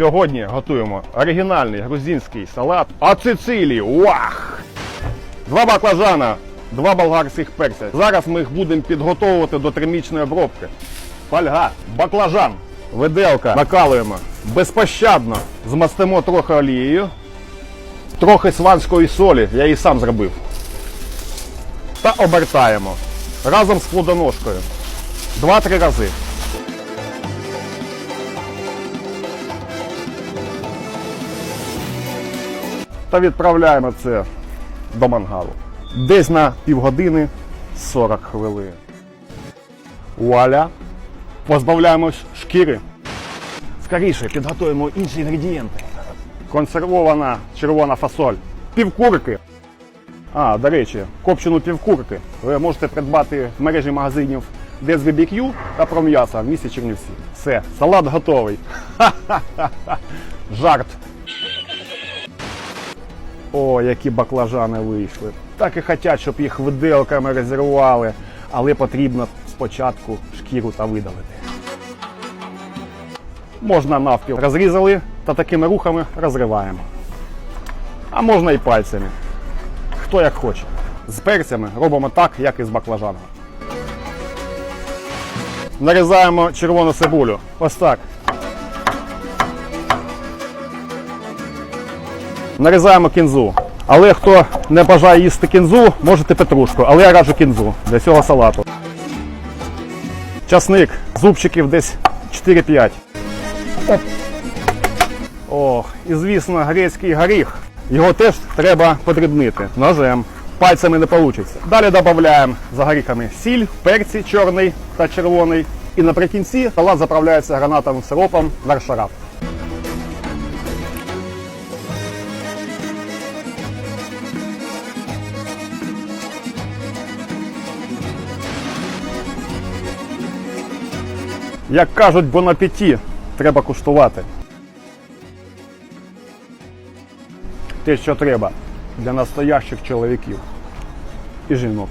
Сьогодні готуємо оригінальний грузинський салат ацицилі. Вах! Два баклажана, два болгарських перця. Зараз ми їх будемо підготовувати до термічної обробки. Фольга, баклажан, виделка. Накалуємо безпощадно. Змастимо трохи олією, трохи сванської солі, я її сам зробив. Та обертаємо разом з плодоножкою. Два-три рази. Та відправляємо це до мангалу. Десь на півгодини 40 хвилин. Вуаля! Позбавляємось шкіри. Скоріше підготуємо інші інгредієнти. Консервована червона фасоль. Півкурки. А, до речі, копчену півкурки ви можете придбати в мережі магазинів DSBBQ та Пром'яса в місті Чернівці. Все, салат готовий. Ха-ха-ха. Жарт. О, які баклажани вийшли. Так і хотять, щоб їх виделками розірвали, але потрібно спочатку шкіру та видалити. Можна навпіл розрізали та такими рухами розриваємо. А можна і пальцями. Хто як хоче. З перцями робимо так, як і з баклажанами. Нарізаємо червону цибулю. Ось так. Нарізаємо кінзу. Але хто не бажає їсти кінзу, можете петрушку. Але я раджу кінзу для цього салату. Часник, зубчиків десь 4-5. Ох, і звісно, грецький горіх. Його теж треба подрібнити ножем. Пальцями не вийде. Далі додаємо за горіхами сіль, перці чорний та червоний. І наприкінці салат заправляється гранатовим сиропом варшарап. Як кажуть, бонапеті треба куштувати. Те, що треба для настоящих чоловіків і жінок.